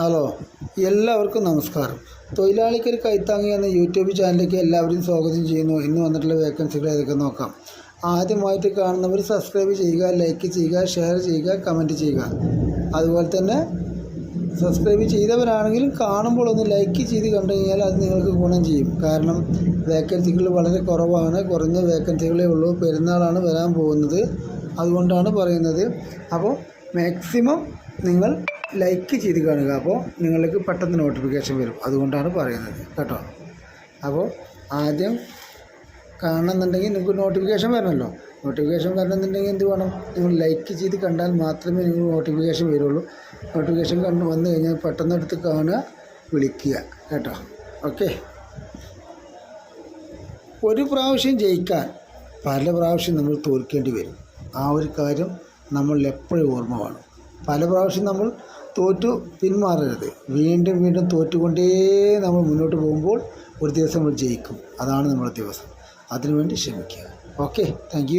Hello എല്ലാവർക്കും നമസ്കാരം. തൊഴിലാളിക്കൊരു കൈത്താങ്ങി എന്ന യൂട്യൂബ് ചാനലിലേക്ക് എല്ലാവരും സ്വാഗതം ചെയ്യുന്നു. ഇന്ന് വന്നിട്ടുള്ള വേക്കൻസികൾ ഏതൊക്കെ നോക്കാം. ആദ്യമായിട്ട് കാണുന്നവർ സബ്സ്ക്രൈബ് ചെയ്യുക ലൈക്ക് ചെയ്യുക ഷെയർ ചെയ്യുക കമന്റ് ചെയ്യുക. അതുപോലെ തന്നെ സബ്സ്ക്രൈബ് ചെയ്തവരാണെങ്കിലും കാണുമ്പോൾ ഒന്ന് ലൈക്ക് ചെയ്ത് കണ്ടു കഴിഞ്ഞാൽ അത് നിങ്ങൾക്ക് ഗുണം ചെയ്യും. കാരണം വേക്കൻസികൾ വളരെ കുറവാണ്. കുറഞ്ഞ വേക്കൻസികളേ ഉള്ളൂ. പെരുന്നാളാണ് വരാൻ പോകുന്നത്. അതുകൊണ്ടാണ് പറയുന്നത്. അപ്പോൾ മാക്സിമം നിങ്ങൾ ലൈക്ക് ചെയ്ത് കാണുക. അപ്പോൾ നിങ്ങൾക്ക് പെട്ടെന്ന് നോട്ടിഫിക്കേഷൻ വരും. അതുകൊണ്ടാണ് പറയുന്നത്. കേട്ടോ? അപ്പോൾ ആദ്യം കാണണമെന്നുണ്ടെങ്കിൽ നിങ്ങൾക്ക് നോട്ടിഫിക്കേഷൻ വരണമല്ലോ. നോട്ടിഫിക്കേഷൻ വരണമെന്നുണ്ടെങ്കിൽ എന്ത് വേണം? നിങ്ങൾ ലൈക്ക് ചെയ്ത് കണ്ടാൽ മാത്രമേ നിങ്ങൾക്ക് നോട്ടിഫിക്കേഷൻ വരുള്ളൂ. നോട്ടിഫിക്കേഷൻ കണ്ട് വന്നു കഴിഞ്ഞാൽ പെട്ടെന്ന് എടുത്ത് കാണുക വിളിക്കുക. കേട്ടോ? ഓക്കെ ഒരു പ്രാവശ്യം ജയിക്കാൻ പല പ്രാവശ്യം നമ്മൾ തോൽക്കേണ്ടി വരും. ആ ഒരു കാര്യം നമ്മൾ എപ്പോഴും ഓർമ്മ വേണം. പല പ്രാവശ്യം നമ്മൾ തോറ്റു പിന്മാറരുത്. വീണ്ടും വീണ്ടും തോറ്റുകൊണ്ടേ നമ്മൾ മുന്നോട്ട് പോകുമ്പോൾ ഒരു ദിവസം നമ്മൾ ജയിക്കും. അതാണ് നമ്മുടെ ദിവസം. അതിനുവേണ്ടി ശ്രമിക്കുക. Okay thank